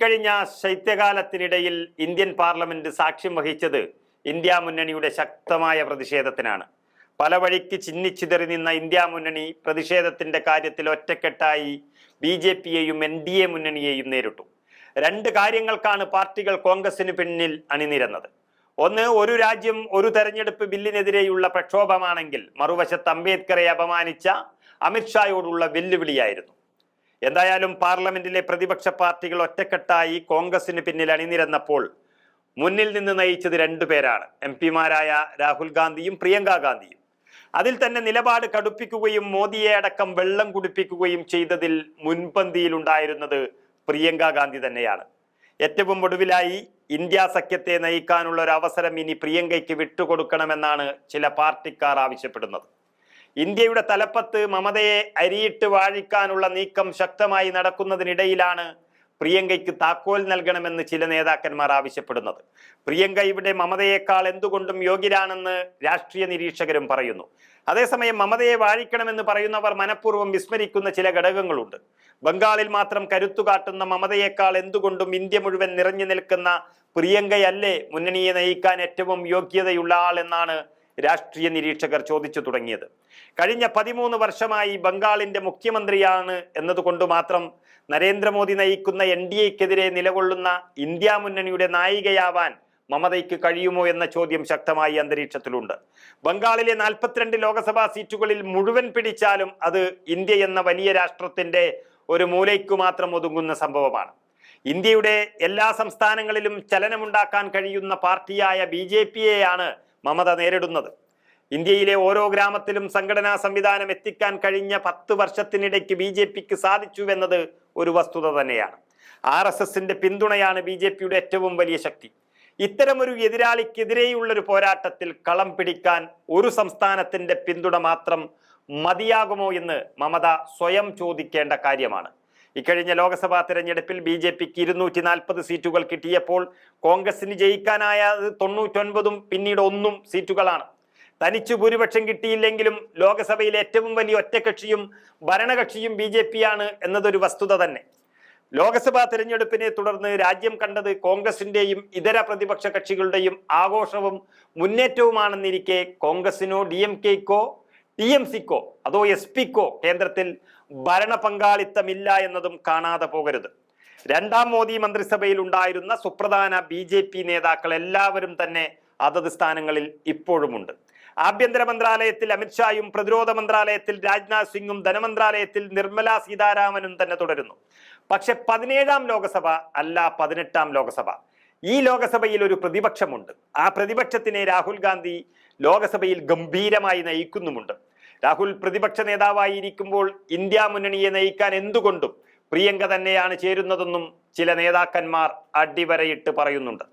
കഴിഞ്ഞ ശൈത്യകാലത്തിനിടയിൽ Indian parliament സാക്ഷ്യം വഹിച്ചത് ഇന്ത്യ മുന്നണിയുടെ ശക്തമായ പ്രതിഷേധത്തിനാണ്. പല വഴിക്ക് ചിന്നിച്ചിതറി നിന്ന ഇന്ത്യ മുന്നണി പ്രതിഷേധത്തിന്റെ കാര്യത്തിൽ ഒറ്റക്കെട്ടായി ബി ജെ പിയെയും എൻ ഡി എ മുന്നണിയെയും നേരിട്ടു. രണ്ട് കാര്യങ്ങൾക്കാണ് പാർട്ടികൾ കോൺഗ്രസിന് പിന്നിൽ അണിനിരന്നത്. ഒന്ന് ഒരു രാജ്യം ഒരു തെരഞ്ഞെടുപ്പ് ബില്ലിനെതിരെയുള്ള പ്രക്ഷോഭമാണെങ്കിൽ മറുവശത്ത് അംബേദ്കറെ അപമാനിച്ച അമിത്ഷായോടുള്ള വെല്ലുവിളിയായിരുന്നു. എന്തായാലും പാർലമെന്റിലെ പ്രതിപക്ഷ പാർട്ടികൾ ഒറ്റക്കെട്ടായി കോൺഗ്രസിന് പിന്നിൽ അണിനിരന്നപ്പോൾ മുന്നിൽ നിന്ന് നയിച്ചത് രണ്ടുപേരാണ് എം പിമാരായ രാഹുൽ ഗാന്ധിയും പ്രിയങ്ക ഗാന്ധിയും. അതിൽ തന്നെ നിലപാട് കടുപ്പിക്കുകയും മോദിയെ അടക്കം വെള്ളം കുടിപ്പിക്കുകയും ചെയ്തതിൽ മുൻപന്തിയിലുണ്ടായിരുന്നത് പ്രിയങ്ക ഗാന്ധി തന്നെയാണ്. ഏറ്റവും ഒടുവിലായി ഇന്ത്യ സഖ്യത്തെ നയിക്കാനുള്ള ഒരു അവസരം ഇനി പ്രിയങ്കയ്ക്ക് വിട്ടുകൊടുക്കണമെന്നാണ് ചില പാർട്ടിക്കാർ ആവശ്യപ്പെടുന്നത്. ഇന്ത്യയുടെ തലപ്പത്ത് മമതയെ അരിയിട്ട് വാഴിക്കാനുള്ള നീക്കം ശക്തമായി നടക്കുന്നതിനിടയിലാണ് പ്രിയങ്കയ്ക്ക് താക്കോൽ നൽകണമെന്ന് ചില നേതാക്കന്മാർ ആവശ്യപ്പെടുന്നത്. പ്രിയങ്ക ഇവിടെ മമതയേക്കാൾ എന്തുകൊണ്ടും യോഗ്യരാണെന്ന് രാഷ്ട്രീയ നിരീക്ഷകരും പറയുന്നു. അതേസമയം മമതയെ വാഴിക്കണമെന്ന് പറയുന്നവർ മനഃപൂർവം വിസ്മരിക്കുന്ന ചില ഘടകങ്ങളുണ്ട്. ബംഗാളിൽ മാത്രം കരുത്തു കാട്ടുന്ന മമതയേക്കാൾ എന്തുകൊണ്ടും ഇന്ത്യ മുഴുവൻ നിറഞ്ഞു നിൽക്കുന്ന പ്രിയങ്കയല്ലേ മുന്നണിയെ നയിക്കാൻ ഏറ്റവും യോഗ്യതയുള്ള ആൾ എന്നാണ് രാഷ്ട്രീയ നിരീക്ഷകർ ചോദിച്ചു തുടങ്ങിയത്. കഴിഞ്ഞ പതിമൂന്ന് വർഷമായി ബംഗാളിന്റെ മുഖ്യമന്ത്രിയാണ് എന്നതുകൊണ്ട് മാത്രം നരേന്ദ്രമോദി നയിക്കുന്ന എൻ ഡി എക്കെതിരെ നിലകൊള്ളുന്ന ഇന്ത്യാ മുന്നണിയുടെ നായികയാവാൻ മമതയ്ക്ക് കഴിയുമോ എന്ന ചോദ്യം ശക്തമായി അന്തരീക്ഷത്തിലുണ്ട്. ബംഗാളിലെ നാൽപ്പത്തിരണ്ട് ലോക്സഭാ സീറ്റുകളിൽ മുഴുവൻ പിടിച്ചാലും അത് ഇന്ത്യ എന്ന വലിയ രാഷ്ട്രത്തിന്റെ ഒരു മൂലയ്ക്കു മാത്രം ഒതുങ്ങുന്ന സംഭവമാണ്. ഇന്ത്യയുടെ എല്ലാ സംസ്ഥാനങ്ങളിലും ചലനമുണ്ടാക്കാൻ കഴിയുന്ന പാർട്ടിയായ ബി ജെ പിയെയാണ് മമത നേരിടുന്നത്. ഇന്ത്യയിലെ ഓരോ ഗ്രാമത്തിലും സംഘടനാ സംവിധാനം എത്തിക്കാൻ കഴിഞ്ഞ പത്ത് വർഷത്തിനിടയ്ക്ക് ബി ജെ പിക്ക് സാധിച്ചുവെന്നത് ഒരു വസ്തുത തന്നെയാണ്. ആർ എസ് എസിന്റെ പിന്തുണയാണ് ബി ജെ പിയുടെ ഏറ്റവും വലിയ ശക്തി. ഇത്തരമൊരു എതിരാളിക്കെതിരെയുള്ളൊരു പോരാട്ടത്തിൽ കളം പിടിക്കാൻ ഒരു സംസ്ഥാനത്തിന്റെ പിന്തുണ മാത്രം മതിയാകുമോ എന്ന് മമത സ്വയം ചോദിക്കേണ്ട കാര്യമാണ്. ഇക്കഴിഞ്ഞ ലോക്സഭാ തെരഞ്ഞെടുപ്പിൽ ബി ജെ പിക്ക് ഇരുന്നൂറ്റി നാൽപ്പത് സീറ്റുകൾ കിട്ടിയപ്പോൾ കോൺഗ്രസിന് ജയിക്കാനായത് തൊണ്ണൂറ്റൊൻപതും പിന്നീട് ഒന്നും സീറ്റുകളാണ്. തനിച്ചു ഭൂരിപക്ഷം കിട്ടിയില്ലെങ്കിലും ലോക്സഭയിലെ ഏറ്റവും വലിയ ഒറ്റകക്ഷിയും ഭരണകക്ഷിയും ബി ജെ പി ആണ് എന്നതൊരു വസ്തുത തന്നെ. ലോക്സഭാ തെരഞ്ഞെടുപ്പിനെ തുടർന്ന് രാജ്യം കണ്ടത് കോൺഗ്രസിന്റെയും ഇതര പ്രതിപക്ഷ കക്ഷികളുടെയും ആഘോഷവും മുന്നേറ്റവുമാണെന്നിരിക്കെ കോൺഗ്രസിനോ ഡി എം കെക്കോ ടി എം സിക്കോ അതോ എസ് പിക്കോ കേന്ദ്രത്തിൽ ഭരണ പങ്കാളിത്തമില്ല എന്നതും കാണാതെ പോകരുത്. രണ്ടാം മോദി മന്ത്രിസഭയിൽ ഉണ്ടായിരുന്ന സുപ്രധാന ബി ജെ പി നേതാക്കൾ എല്ലാവരും തന്നെ അതത് സ്ഥാനങ്ങളിൽ ഇപ്പോഴുമുണ്ട്. ആഭ്യന്തര മന്ത്രാലയത്തിൽ അമിത്ഷായും പ്രതിരോധ മന്ത്രാലയത്തിൽ രാജ്നാഥ് സിംഗും ധനമന്ത്രാലയത്തിൽ നിർമ്മല സീതാരാമനും തന്നെ തുടരുന്നു. പക്ഷെ പതിനേഴാം ലോകസഭ അല്ല പതിനെട്ടാം ലോകസഭ. ഈ ലോകസഭയിൽ ഒരു പ്രതിപക്ഷമുണ്ട്. ആ പ്രതിപക്ഷത്തിനെ രാഹുൽ ഗാന്ധി ലോകസഭയിൽ ഗംഭീരമായി നയിക്കുന്നുമുണ്ട്. രാഹുൽ പ്രതിപക്ഷ നേതാവായിരിക്കുമ്പോൾ ഇന്ത്യ മുന്നണിയെ നയിക്കാൻ എന്തുകൊണ്ടും പ്രിയങ്ക തന്നെയാണ് ചേരുന്നതെന്നും ചില നേതാക്കന്മാർ അടിവരയിട്ട് പറയുന്നുണ്ട്.